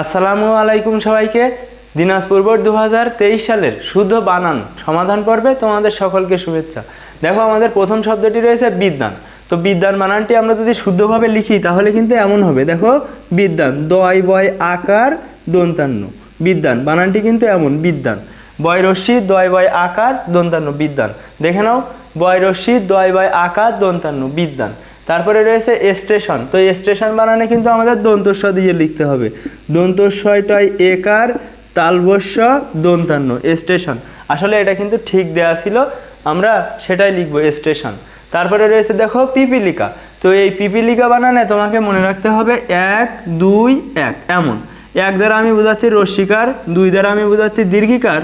আসসালামু আলাইকুম সবাইকে। দিনাজপুর বোর্ড দু হাজার তেইশ সালের শুদ্ধ বানান সমাধান পর্বে তোমাদের সকলকে শুভেচ্ছা। দেখো, আমাদের প্রথম শব্দটি রয়েছে বিদ্যান। তো বিদ্যান বানানটি আমরা যদি শুদ্ধভাবে লিখি, তাহলে কিন্তু এমন হবে। দেখো, বিদ্যান, দয়, বয়, আকার, দন্তান্ন। বিদ্যান বানানটি কিন্তু এমন, বিদ্যান। বয়, রশ্মি, দয়, বয়, আকার, দন্তান্ন, বিদ্যান। দেখে নাও, বয়, রশ্মি, দয়, বয়, আকার, দন্তান্ন, বিদ্যান। তারপরে রয়েছে স্টেশন। তো স্টেশন বানানে কিন্তু আমাদের দন্তস্ব দিয়ে লিখতে হবে। দন্তস্বয়টাই একার, তালবস্য, দন্তান্ন, স্টেশন। আসলে এটা কিন্তু ঠিক দেয়া ছিল, আমরা সেটাই লিখব স্টেশন। তারপরে রয়েছে দেখো পিপিলিকা। তো এই পিপিলিকা বানানে তোমাকে মনে রাখতে হবে এক, দুই, এক, এমন। এক দ্বারা আমি বোঝাচ্ছি রস্বীকার দুই দ্বারা আমি বোঝাচ্ছি দীর্ঘিকার,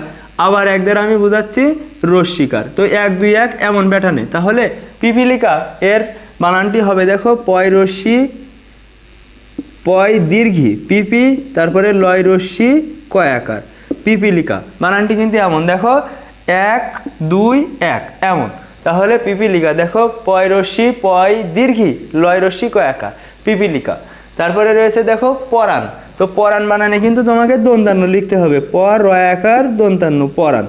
আবার এক দ্বারা আমি বোঝাচ্ছি রস্বীকার তো এক, দুই, এক, এমন ব্যাটানে। তাহলে পিপিলিকা এর বানানটি হবে, দেখো, পয় রশ্মি, পয় দীর্ঘি, পিপি, তারপরে লয় রশ্মি কয়াকার পিপিলিকা। বানানটি কিন্তু এমন, দেখো, এক, দুই, এক, এমন। তাহলে পিপিলিকা, দেখো, পয় রশ্মি, পয় দীর্ঘি, লয় রশ্মি কয়াকার পিপিলিকা। তারপরে রয়েছে, দেখো, পরাণ। তো পরাণ বানানে কিন্তু তোমাকে দন্তান্ন লিখতে হবে পর রয়াকার দন্তান্ন, পরাণ।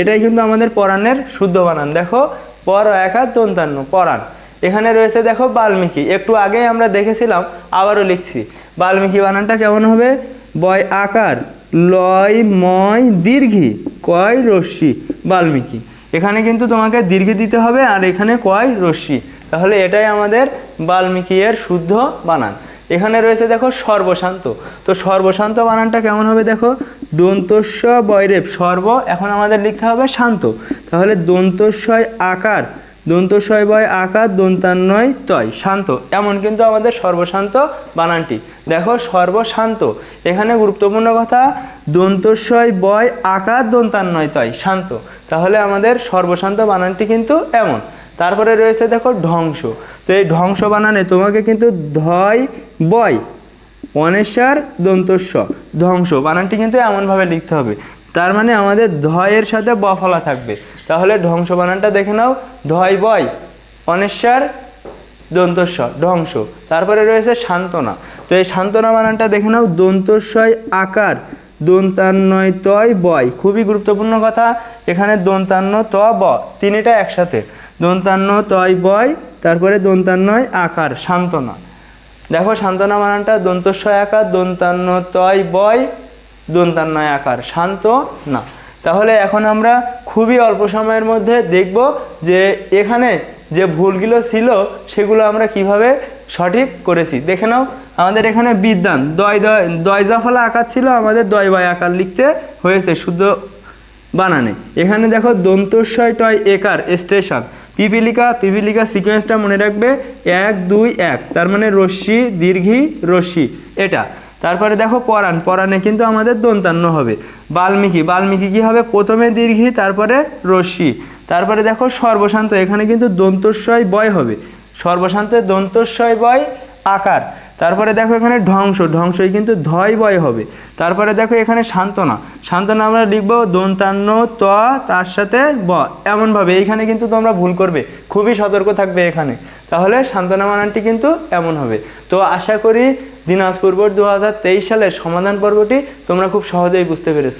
এটাই কিন্তু আমাদের পরাণের শুদ্ধ বানান, দেখো পর রয়াকার দন্তান্ন, পরাণ। এখানে রয়েছে দেখো বাল্মীকি। একটু আগে আমরা দেখেছিলাম, আবারও লিখছি। বাল্মীকি বানানটা কেমন হবে? বয় আকার, লয়, ময়, দীর্ঘি, কয়, রশ্মি, বাল্মীকি। এখানে কিন্তু তোমাকে দীর্ঘি দিতে হবে আর এখানে কয়, রশ্মি। তাহলে এটাই আমাদের বাল্মীকি শুদ্ধ বানান। এখানে রয়েছে দেখো সর্বশান্ত। তো সর্বশান্ত বানানটা কেমন হবে দেখো? দন্তস্ব বৈরেব, সর্ব, এখন আমাদের লিখতে হবে শান্ত। তাহলে দন্তস্বয় আকার দন্তস্বয় বয় আকার দন্তান্নয় তয়। শান্ত। এমন কিন্তু আমাদের সর্বশান্ত বানানটি। দেখো, সর্বশান্ত। এখানে গুরুত্বপূর্ণ কথা দন্তস্বয় বয় আকার দন্তান্নয় তয়। শান্ত। তাহলে আমাদের সর্বশান্ত বানানটি কিন্তু এমন। তারপরে রয়েছে দেখো ধ্বংস তো এই ধ্বংস বানানে তোমাকে কিন্তু ধয়, বয় অনেশ্বর দন্তস্ব ধ্বংস বানানটি কিন্তু এমনভাবে লিখতে হবে। তার মানে আমাদের ধয়ের সাথে ব ফলা থাকবে। তাহলে ধ্বংস বানানটা দেখে নাও, ধয় বয়, অনেশ্বর দন্তস্ব ধ্বংস। তারপরে রয়েছে সান্ত্বনা। তো এই সান্ত্বনা বানানটা দেখে নাও, দন্তস্বয় আকার দন্তান্নয় তয় বয়। খুবই গুরুত্বপূর্ণ কথা, এখানে দন্তান্ন ত ব, তিনটা একসাথে। দন্তান্ন তয় বয়, তারপরে দন্তান্নয় আকার, সান্ত্বনা। দেখো সান্ত্বনা বানানটা দন্তস্বয় আকার, দন্তান্ন তয় বয় দন্তান্নয় আকার, শান্ত না। তাহলে এখন আমরা খুবই অল্প সময়ের মধ্যে দেখব যে এখানে যে ভুলগুলো ছিল, সেগুলো আমরা কীভাবে সঠিক করেছি। দেখে নাও, আমাদের এখানে বিদ্যান, দয় দয় দয় জাফলা আকার ছিল, আমাদের দয় বয় আকার লিখতে হয়েছে শুদ্ধ বানানে। এখানে দেখো, দন্তস্বয় টয় একার স্টেশন। পিপিলিকা পিপিলিকা সিকোয়েন্সটা মনে রাখবে, এক, দুই, এক। তার মানে রশ্মি, দীর্ঘি, রশ্মি। এটা। তারপরে দেখো পরাণ। পরাণে কিন্তু আমাদের দন্তান্ন হবে। বাল্মীকি। বাল্মীকি কী হবে? প্রথমে দীর্ঘি, তারপরে রশ্মি। তারপরে দেখো সর্বশান্ত। এখানে কিন্তু দন্তস্বয় বয় হবে। সর্বশান্ত দন্তস্বয় বয় আকার। তারপরে দেখো এখানে ধ্বংস। ধ্বংসই কিন্তু ধয় বয় হবে। তারপরে দেখো এখানে সান্ত্বনা। সান্ত্বনা আমরা লিখব দন্তান্ন, ত, তার সাথে ব। এমনভাবে। এইখানে কিন্তু তোমরা ভুল করবে। খুবই সতর্ক থাকবে এখানে। তাহলে সান্ত্বনা মানানটি কিন্তু এমন হবে। তো আশা করি দিনাজপুর বোর্ড দু সালের সমাধান পর্বটি তোমরা খুব সহজেই বুঝতে পেরেছ।